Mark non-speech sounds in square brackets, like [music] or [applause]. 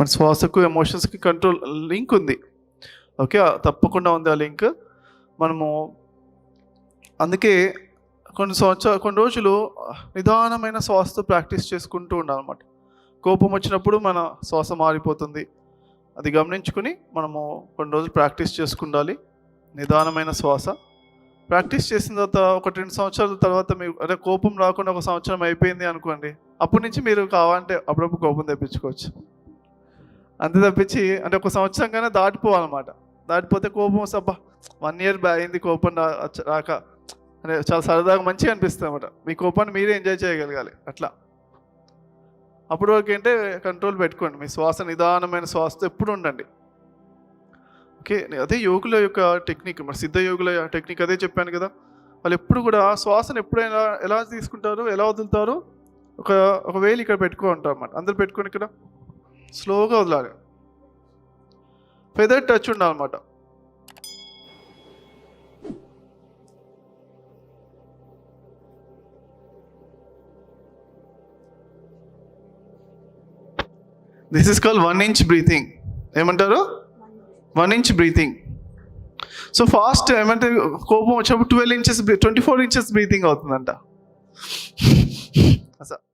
మన శ్వాసకు ఎమోషన్స్కి కంట్రోల్ లింక్ ఉంది. ఓకే తప్పకుండా ఉంది ఆ లింక్ మనము అందుకే కొన్ని సంవత్సరాలు కొన్ని రోజులు నిదానమైన శ్వాసతో ప్రాక్టీస్ చేసుకుంటూ ఉండాలన్నమాట. కోపం వచ్చినప్పుడు మన శ్వాస మారిపోతుంది. అది గమనించుకుని మనము కొన్ని రోజులు ప్రాక్టీస్ చేసుకుండాలి. నిదానమైన శ్వాస. ప్రాక్టీస్ చేసిన తర్వాత ఒక రెండు సంవత్సరాల తర్వాత మీరు అంటే కోపం రాకుండా ఒక సంవత్సరం అయిపోయింది అనుకోండి అప్పటి నుంచి మీరు కావాలంటే అప్పుడప్పుడు కోపం తెప్పించుకోవచ్చు. అంతే తప్పించి అంటే ఒక సంవత్సరం కన్నా దాటిపోవాలన్నమాట. దాటిపోతే కోపం సబ్బా వన్ ఇయర్ అయింది కోపం రాక. అంటే చాలా సరదాగా మంచిగా అనిపిస్తుంది అనమాట మీ కోపాన్ని మీరే ఎంజాయ్ చేయగలగాలి అట్లా. అప్పుడు వరకు ఏంటంటే కంట్రోల్ పెట్టుకోండి. మీ శ్వాస నిదానమైన శ్వాసతో ఎప్పుడు ఉండండి. ఓకే అదే యోగుల యొక్క టెక్నిక్. మరి సిద్ధ యోగుల టెక్నిక్ అదే చెప్పాను కదా. వాళ్ళు ఎప్పుడు కూడా శ్వాసను ఎప్పుడైనా ఎలా తీసుకుంటారు ఎలా వదులుతారు? ఒక ఒక వేలు ఇక్కడ పెట్టుకో ఉంటారు అన్నమాట. అందరు పెట్టుకోండి ఇక్కడ స్లోగా వదలాలి. ఫెదర్ టచ్ ఉండాలన్నమాట. This is call one inch breathing ఏమంటారు? One inch breathing so fast ఏమంటే కోపం వచ్చినప్పుడు twelve inches twenty four inches breathing అవుతుందంట. [laughs] అసలు